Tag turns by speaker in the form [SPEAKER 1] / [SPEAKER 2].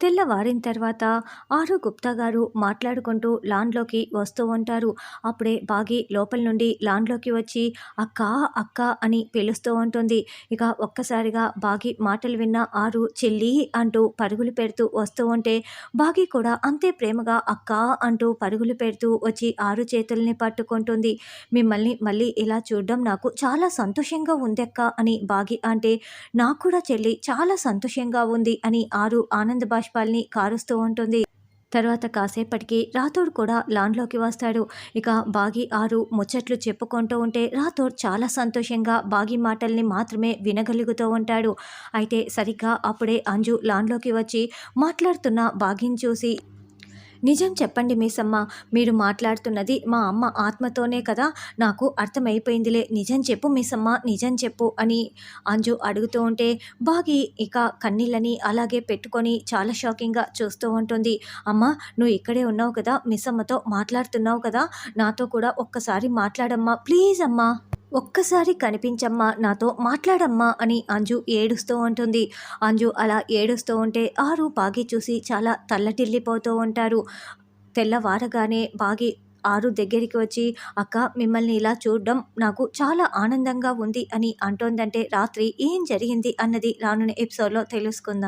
[SPEAKER 1] తెల్లవారిన తర్వాత ఆరు గుప్తా గారు మాట్లాడుకుంటూ లాన్లోకి వస్తూ ఉంటారు. అప్పుడే బాగి లోపల నుండి లాన్లోకి వచ్చి అక్క అక్క అని పిలుస్తూ ఉంటుంది. ఇక ఒక్కసారిగా బాగి మాటలు విన్న ఆరు చెల్లి అంటూ పరుగులు పెడుతూ వస్తూ ఉంటే బాగి కూడా అంతే ప్రేమగా అక్క అంటూ పరుగులు పెడుతూ వచ్చి ఆరు చేతుల్ని పట్టుకుంటుంది. మిమ్మల్ని మళ్ళీ ఇలా చూడడం నాకు చాలా సంతోషంగా ఉంది అని బాగి అంటే నాకు కూడా చెల్లి చాలా సంతోషంగా ఉంది అని ఆరు ఆనంద బాష్పాల్ని కారుస్తూ ఉంటుంది. తర్వాత కాసేపటికి రాథోడ్ కూడా లాన్లోకి వస్తాడు. ఇక బాగి ఆరు ముచ్చట్లు చెప్పుకుంటూ ఉంటే రాథోడ్ చాలా సంతోషంగా బాగి మాటల్ని మాత్రమే వినగలుగుతూ ఉంటాడు. అయితే సరిగ్గా అప్పుడే అంజు లాన్లోకి వచ్చి మాట్లాడుతున్న బాగిని చూసి నిజం చెప్పండి మీసమ్మ మీరు మాట్లాడుతున్నది మా అమ్మ ఆత్మతోనే కదా. నాకు అర్థమైపోయిందిలే. నిజం చెప్పు మీసమ్మ నిజం చెప్పు అని అంజు అడుగుతూ ఉంటే బాగి ఇక కన్నీళ్ళని అలాగే పెట్టుకొని చాలా షాకింగ్గా చూస్తూ ఉంటుంది. అమ్మ నువ్వు ఇక్కడే ఉన్నావు కదా. మిస్సమ్మతో మాట్లాడుతున్నావు కదా. నాతో కూడా ఒక్కసారి మాట్లాడమ్మా. ప్లీజ్ అమ్మా. ఒక్కసారి కనిపించమ్మా నాతో మాట్లాడమ్మా అని అంజు ఏడుస్తూ ఉంటుంది. అంజు అలా ఏడుస్తూ ఉంటే ఆరు బాగి చూసి చాలా తల్లటిల్లిపోతూ ఉంటారు. తెల్లవారగానే బాగి ఆరు దగ్గరికి వచ్చి అక్క మిమ్మల్ని ఇలా చూడడం నాకు చాలా ఆనందంగా ఉంది అని అంటోందంటే రాత్రి ఏం జరిగింది అన్నది రానున్న ఎపిసోడ్లో తెలుసుకుందాం.